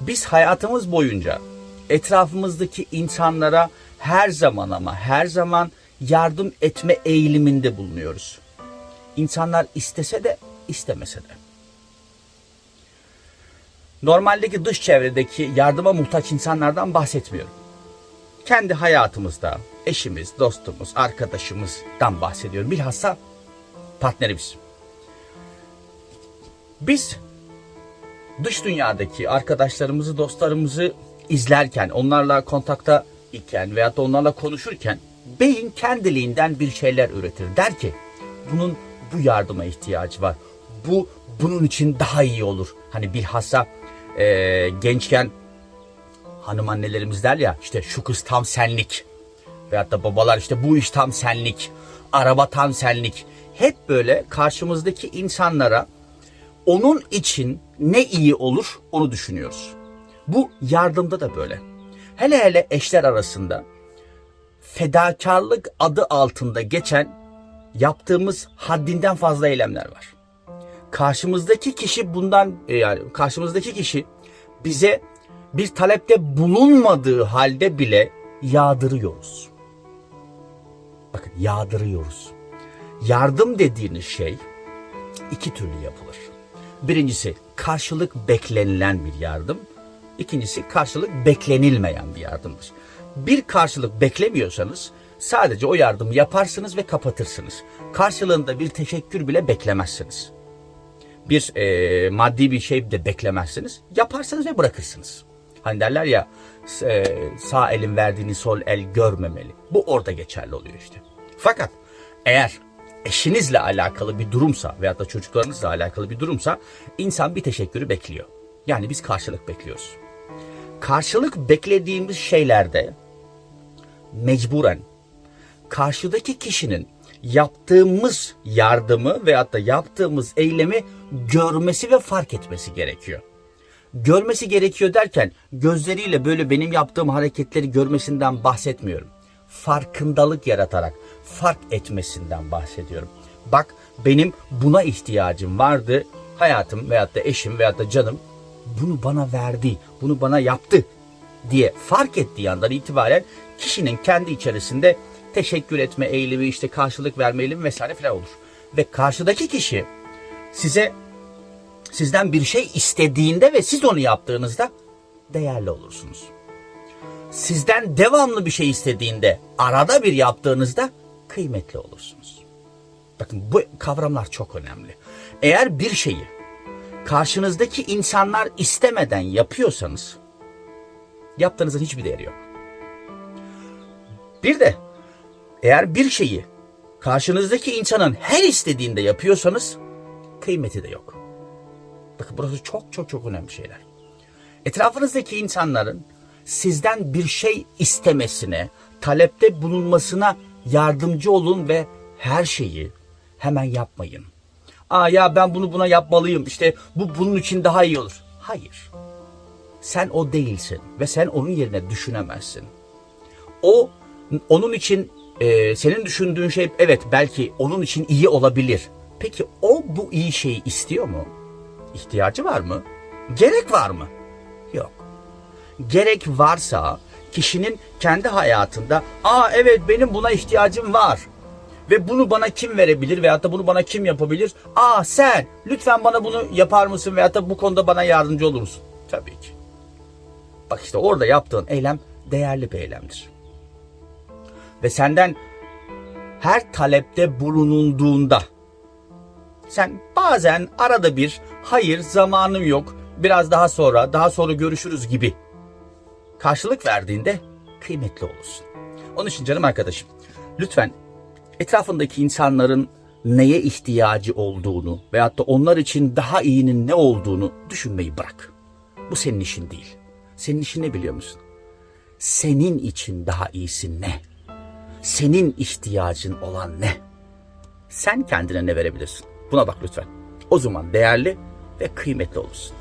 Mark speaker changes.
Speaker 1: Biz hayatımız boyunca etrafımızdaki insanlara her zaman ama her zaman yardım etme eğiliminde bulunuyoruz. İnsanlar istese de istemese de. Normaldeki dış çevredeki yardıma muhtaç insanlardan bahsetmiyorum. Kendi hayatımızda eşimiz, dostumuz, arkadaşımızdan bahsediyorum. Bilhassa partnerimiz. Biz dış dünyadaki arkadaşlarımızı, dostlarımızı izlerken, onlarla kontakta iken veyahut da onlarla konuşurken beyin kendiliğinden bir şeyler üretir. Der ki bunun bu yardıma ihtiyacı var. Bu bunun için daha iyi olur. Hani bilhassa eee, gençken hanım annelerimiz der ya işte şu kız tam senlik. Veyahut da babalar işte bu iş tam senlik. Araba tam senlik. Hep böyle karşımızdaki insanlara onun için ne iyi olur onu düşünüyoruz. Bu yardımda da böyle. Hele hele eşler arasında fedakarlık adı altında geçen yaptığımız haddinden fazla eylemler var. Karşımızdaki kişi bundan e, yani karşımızdaki kişi bize bir talepte bulunmadığı halde bile yağdırıyoruz. Bakın yağdırıyoruz. Yardım dediğiniz şey iki türlü yapılır. Birincisi karşılık beklenilen bir yardım. İkincisi karşılık beklenilmeyen bir yardımdır. Bir karşılık beklemiyorsanız sadece o yardımı yaparsınız ve kapatırsınız. Karşılığında bir teşekkür bile beklemezsiniz. Bir e, maddi bir şey de beklemezsiniz. Yaparsınız ve bırakırsınız. Hani derler ya e, sağ elin verdiğini sol el görmemeli. Bu orada geçerli oluyor işte. Fakat eğer eşinizle alakalı bir durumsa veyahut da çocuklarınızla alakalı bir durumsa insan bir teşekkürü bekliyor. Yani biz karşılık bekliyoruz. Karşılık beklediğimiz şeylerde mecburen karşıdaki kişinin yaptığımız yardımı veyahut da yaptığımız eylemi görmesi ve fark etmesi gerekiyor. Görmesi gerekiyor derken gözleriyle böyle benim yaptığım hareketleri görmesinden bahsetmiyorum. Farkındalık yaratarak fark etmesinden bahsediyorum. Bak benim buna ihtiyacım vardı. Hayatım veyahut da eşim veyahut da canım bunu bana verdi, bunu bana yaptı diye fark ettiği andan itibaren kişinin kendi içerisinde teşekkür etme eğilimi, işte karşılık verme eğilimi vesaire filan olur. Ve karşıdaki kişi size sizden bir şey istediğinde ve siz onu yaptığınızda değerli olursunuz. Sizden devamlı bir şey istediğinde, arada bir yaptığınızda kıymetli olursunuz. Bakın bu kavramlar çok önemli. Eğer bir şeyi karşınızdaki insanlar istemeden yapıyorsanız yaptığınızın hiçbir değeri yok. Bir de eğer bir şeyi karşınızdaki insanın her istediğinde yapıyorsanız kıymeti de yok. Bakın burası çok çok çok önemli şeyler. Etrafınızdaki insanların sizden bir şey istemesine, talepte bulunmasına yardımcı olun ve her şeyi hemen yapmayın. Aa ya ben bunu buna yapmalıyım. İşte bu bunun için daha iyi olur. Hayır. Sen o değilsin ve sen onun yerine düşünemezsin. O onun için e, senin düşündüğün şey evet belki onun için iyi olabilir. Peki o bu iyi şeyi istiyor mu? İhtiyacı var mı? Gerek var mı? Gerek varsa kişinin kendi hayatında aa evet benim buna ihtiyacım var. Ve bunu bana kim verebilir veyahut da bunu bana kim yapabilir? Aa sen lütfen bana bunu yapar mısın veyahut da bu konuda bana yardımcı olur musun? Tabii ki. Bak işte orada yaptığın eylem değerli bir eylemdir. Ve senden her talepte bulunulduğunda sen bazen arada bir hayır zamanım yok biraz daha sonra daha sonra görüşürüz gibi karşılık verdiğinde kıymetli olursun. Onun için canım arkadaşım lütfen etrafındaki insanların neye ihtiyacı olduğunu veyahut da onlar için daha iyinin ne olduğunu düşünmeyi bırak. Bu senin işin değil. Senin işin ne biliyor musun? Senin için daha iyisi ne? Senin ihtiyacın olan ne? Sen kendine ne verebilirsin? Buna bak lütfen. O zaman değerli ve kıymetli olursun.